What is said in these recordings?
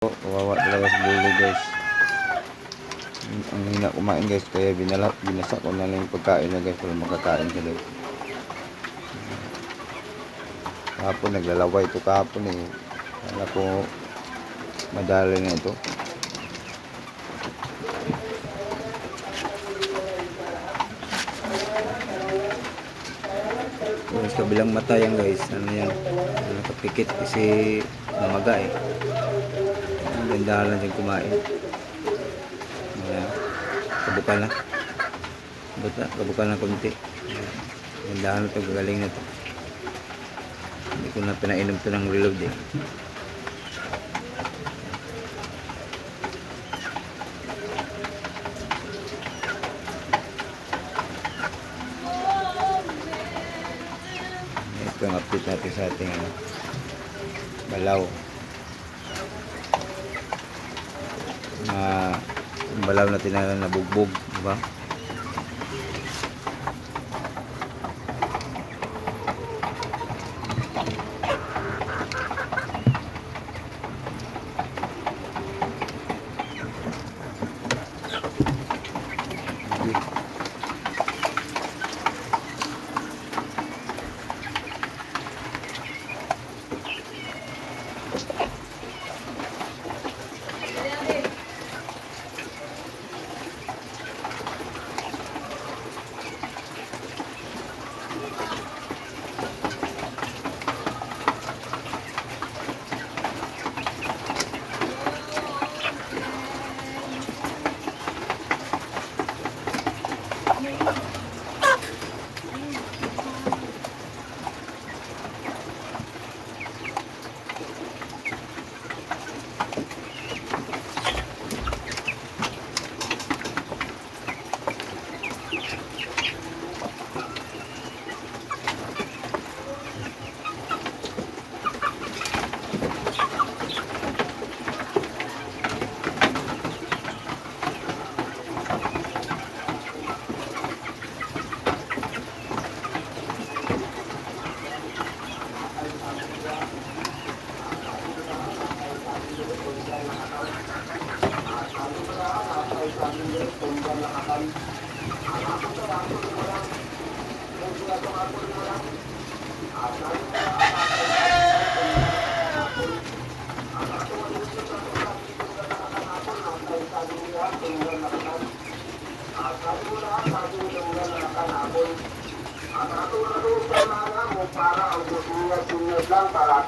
kawawa talaga si Lulu guys. Ang- hina kumain guys, kaya binala, binasa ko na lang yung pagkain niya guys para makakain guys. Kahapon naglalaway ito kahapon eh. Kala ko madali na ito. Guys, kabilang mata yan guys. Ano yan? Nakapikit kasi namaga eh. Ganda lang siyang kumain. Ayan. Kabuka na. Buta, kabuka na konti. Ayan. Gandahan na ito, gagaling na ito. Hindi ko na pinainom ito ng reload eh. Ito ang update natin sa ating ano, balaw. Na yung balaw na nabugbog, di ba? para untuk dunia-dunia bilang para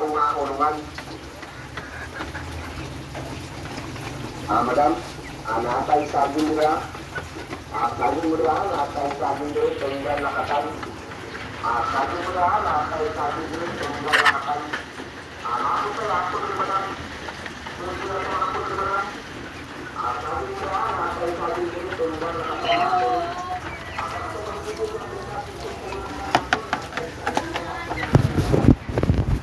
saging nila, tunggal nakatan. Ah, saging mo nila, nakatay saging nila, tunggal nakatan. Ah, naku